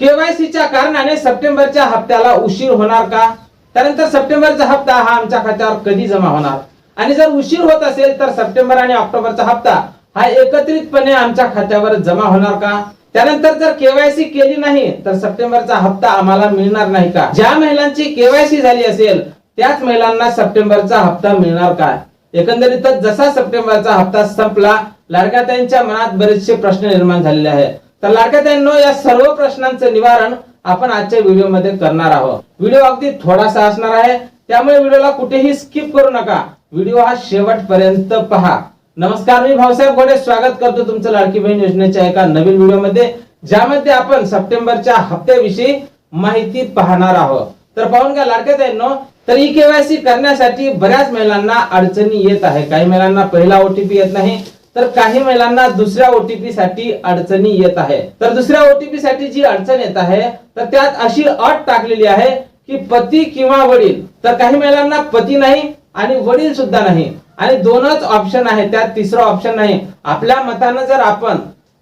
केवायसीच्या कारणाने सप्टेंबरच्या हप्त्याला उशीर होणार का? त्यानंतर सप्टेंबरचा हप्ता हा आमच्या खात्यावर कधी जमा होणार? आणि जर उशीर होत असेल तर सप्टेंबर आणि ऑक्टोबरचा हप्ता हा एकत्रितपणे आमच्या खात्यावर जमा होणार का? त्यानंतर जर केवायसी केली नाही तर सप्टेंबरचा हप्ता आम्हाला मिळणार नाही का? ज्या महिलांची केवायसी झाली असेल त्याच महिलांना सप्टेंबरचा हप्ता मिळणार का? एकंदरीतच जसा सप्टेंबरचा हप्ता संपला लाडक्याताईंच्या मनात बरेचसे प्रश्न निर्माण झालेले आहेत. तर लाडक्याताईंनो या सर्व प्रश्नांचं निवारण आपण आजच्या व्हिडिओमध्ये करणार आहोत. व्हिडिओ अगदी थोडासा असणार आहे त्यामुळे व्हिडिओला कुठेही स्किप करू नका. व्हिडिओ हा शेवटपर्यंत पहा. नमस्कार मी भाऊसाहेब घोडे स्वागत करतो तुमचं लाडकी बहीण योजनेच्या एका नवीन व्हिडिओमध्ये ज्यामध्ये आपण सप्टेंबरच्या हप्त्याविषयी माहिती पाहणार आहोत. तर पाहून घ्या लाडक्याताईंनो तर ई केवायसी करण्यासाठी बऱ्याच महिलांना अडचणी येत आहे. काही महिलांना पहिला ओटीपी येत नाही तर काही महिलांना दुसऱ्या ओटीपी साठी अडचणी येत आहे. तर दुसऱ्या ओटीपी साठी जी अडचण येत आहे तर त्यात अशी अट टाकलेली आहे की पती किंवा वडील. तर काही महिलांना पती नाही आणि वडील सुद्धा नाही. आणि दोनच ऑप्शन आहे त्यात तिसरं ऑप्शन नाही. आपल्या मतानं जर आपण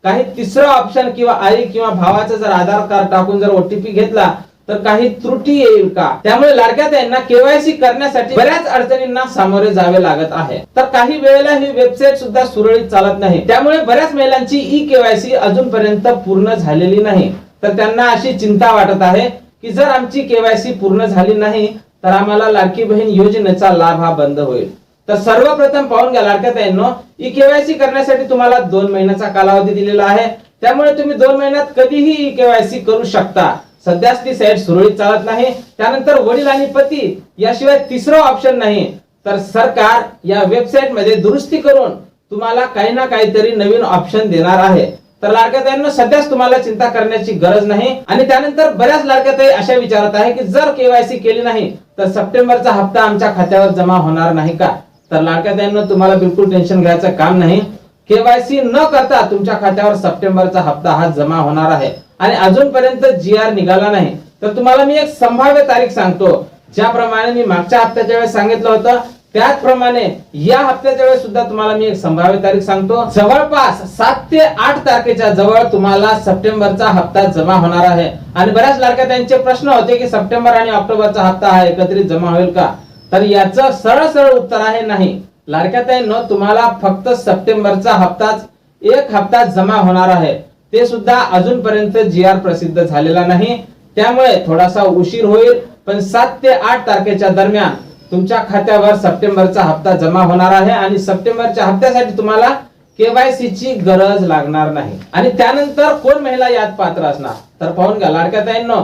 काही तिसरं ऑप्शन किंवा आई किंवा भावाचं जर आधार कार्ड टाकून जर ओटीपी घेतला तर काही त्रुटी येईल का? त्यामुळे लाडक्या त्यांना केवायसी करण्यासाठी बऱ्याच अडचणींना सामोरे जावे लागत आहे. तर काही वेळेला ही वेबसाईट सुद्धा सुरळीत चालत नाही. त्यामुळे बऱ्याच महिलांची ई केवायसी अजूनपर्यंत पूर्ण झालेली नाही. तर त्यांना अशी चिंता वाटत आहे की जर आमची केवायसी पूर्ण झाली नाही तर आम्हाला लाडकी बहीण योजनेचा लाभ हा बंद होईल. तर सर्वप्रथम पाहून घ्या लाडक्या यांनो ई केवायसी करण्यासाठी तुम्हाला दोन महिन्याचा कालावधी दिलेला आहे. त्यामुळे तुम्ही दोन महिन्यात कधीही ई केवायसी करू शकता. सध्याच ती साईट सुरळीत चालत नाही. त्यानंतर वडील आणि पती याशिवाय तिसरा ऑप्शन नाही. तर सरकार या वेबसाईटमध्ये दुरुस्ती करून तुम्हाला काही ना काहीतरी नवीन ऑप्शन देणार आहे. तर लाडक्याताईंना सध्याच तुम्हाला चिंता करण्याची गरज नाही. आणि त्यानंतर बऱ्याच लाडक्याताई अशा विचारत आहे की जर केवायसी केली नाही तर सप्टेंबरचा हप्ता आमच्या खात्यावर जमा होणार नाही का? तर लाडक्याताईंना तुम्हाला बिलकुल टेन्शन घ्यायचं काम नाही. केवायसी न करता तुमच्या खात्यावर सप्टेंबरचा हप्ता हा जमा होणार आहे. आणि अजूनपर्यंत जी आर निघाला नाही. तर तुम्हाला मी एक संभाव्य तारीख सांगतो. ज्याप्रमाणे मी मागच्या हप्त्याच्या वेळेस सांगितलं होतं त्याचप्रमाणे या हप्त्याच्या वेळेस सुद्धा तुम्हाला मी एक संभाव्य तारीख सांगतो. जवळपास सात ते आठ तारखेच्या जवळ तुम्हाला सप्टेंबरचा हप्ता जमा होणार आहे. आणि बऱ्याच लाडक्या त्यांचे प्रश्न होते की सप्टेंबर आणि ऑक्टोबरचा हप्ता हा एकत्रित जमा होईल का? तर याचं सरळ सरळ उत्तर आहे नाही. लाडक्या तुम्हाला फक्त सप्टेंबरचा हप्ताच एक हप्ता जमा होणार आहे. ते सुद्धा अजूनपर्यंत जी आर प्रसिद्ध झालेला नाही. त्यामुळे थोडासा उशीर होईल पण सात ते आठ तारखेच्या दरम्यान तुमच्या खात्यावर सप्टेंबरचा हप्ता जमा होणार आहे आणि सप्टेंबरच्या हप्त्यासाठी तुम्हाला केवायसी ची गरज लागणार नाही. आणि त्यानंतर कोण महिला यात पात्र असणार? तर पाहून घ्या लाडक्याताईंनो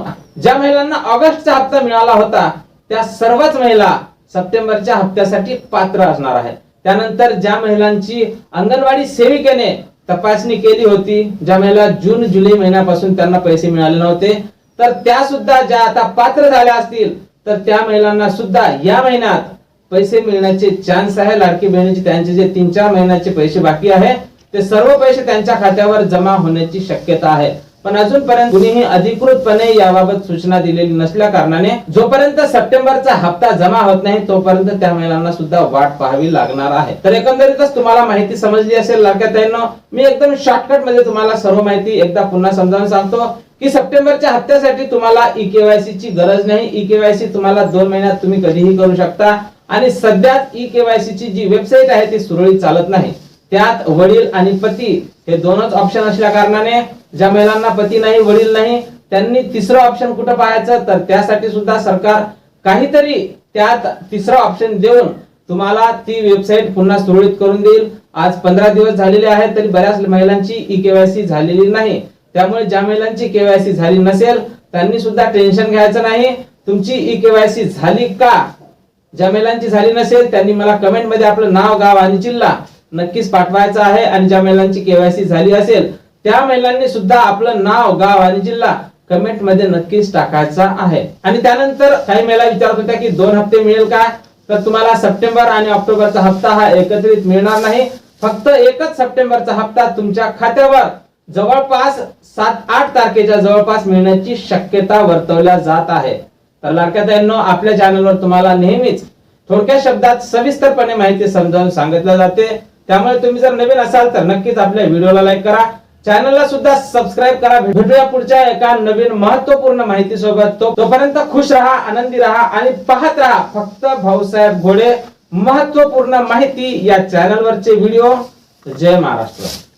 ज्या महिलांना ऑगस्टचा हप्ता मिळाला होता त्या सर्वच महिला सप्टेंबरच्या हप्त्यासाठी पात्र असणार आहेत. त्यानंतर ज्या महिलांची अंगणवाडी सेविकेने तपासणी केली होती. ज्या जून जुलै महिन्यापासून त्यांना पैसे मिळाले नव्हते. तर त्या सुद्धा ज्या आता पात्र झाल्या असतील तर त्या महिलांना सुद्धा या महिन्यात पैसे मिळण्याचे चान्स आहे. लाडकी बहिणीचे त्यांचे जे तीन चार महिन्याचे पैसे बाकी आहे ते सर्व पैसे त्यांच्या खात्यावर जमा होण्याची शक्यता आहे. पण अजूनपर्यंत कुणीही अधिकृतपणे याबाबत सूचना दिलेली नसल्या कारणाने जोपर्यंत सप्टेंबरचा हप्ता जमा होत नाही तोपर्यंत त्या महिलांना सुद्धा वाट पाहावी लागणार आहे. तर एकंदरीतच तुम्हाला माहिती समजली असेल लाडक्याताईंनो मी एकदम शॉर्टकटमध्ये तुम्हाला सर्व माहिती एकदा पुन्हा समजावून सांगतो की सप्टेंबरच्या हप्त्यासाठी तुम्हाला ई केवायसी ची गरज नाही. ई केवायसी तुम्हाला दोन महिन्यात तुम्ही कधीही करू शकता. आणि सध्या ई केवायसी ची जी वेबसाईट आहे ती सुरळीत चालत नाही. त्यात वडील आणि पती हे दोनच ऑप्शन असल्या कारणाने ज्या महिलांना पती नाही वडील नाही त्यांनी तिसरं ऑप्शन कुठं पाहायचं? तर त्यासाठी सुद्धा सरकार काहीतरी त्यात तिसरं ऑप्शन देऊन तुम्हाला ती वेबसाईट पुन्हा सुरळीत करून देईल. आज पंधरा दिवस झालेले आहेत तरी बऱ्याच महिलांची ई केवायसी झालेली नाही. त्यामुळे ज्या महिलांची केवायसी झाली नसेल त्यांनी सुद्धा टेन्शन घ्यायचं नाही. तुमची ई केवायसी झाली का? ज्या महिलांची झाली नसेल त्यांनी मला कमेंटमध्ये आपलं नाव गाव आणि जिल्हा नक्कीच पाठवायचं आहे आणि ज्या महिलांची केवायसी झाली असेल त्या महिलांनी सुद्धा आपलं नाव गाव आणि जिल्हा कमेंटमध्ये नक्कीच टाकायचा आहे. आणि त्यानंतर काही महिला विचारत होत्या की दोन हप्ते मिळेल का? तर तुम्हाला सप्टेंबर आणि ऑक्टोबरचा हप्ता हा एकत्रित मिळणार नाही. फक्त एकच सप्टेंबरचा हप्ता तुमच्या खात्यावर. जवळपास सात आठ तारखेच्या जवळपास मिळण्याची शक्यता वर्तवल्या जात आहे. तर लाडक्याताईंनो आपल्या चॅनलवर तुम्हाला नेहमीच थोडक्या शब्दात सविस्तरपणे माहिती समजावून सांगितल्या जाते. त्यामुळे तुम्ही जर नवीन असाल तर नक्कीच आपल्या व्हिडिओला लाईक करा. चॅनलला सुद्धा सबस्क्राईब करा. भेटूया पुढच्या एका नवीन महत्त्वपूर्ण माहिती सोबत तो तोपर्यंत खुश राहा आनंदी राहा आणि पाहत राहा फक्त भाऊसाहेब घोडे. महत्त्वपूर्ण माहिती या चॅनलवरचे व्हिडिओ. जय महाराष्ट्र.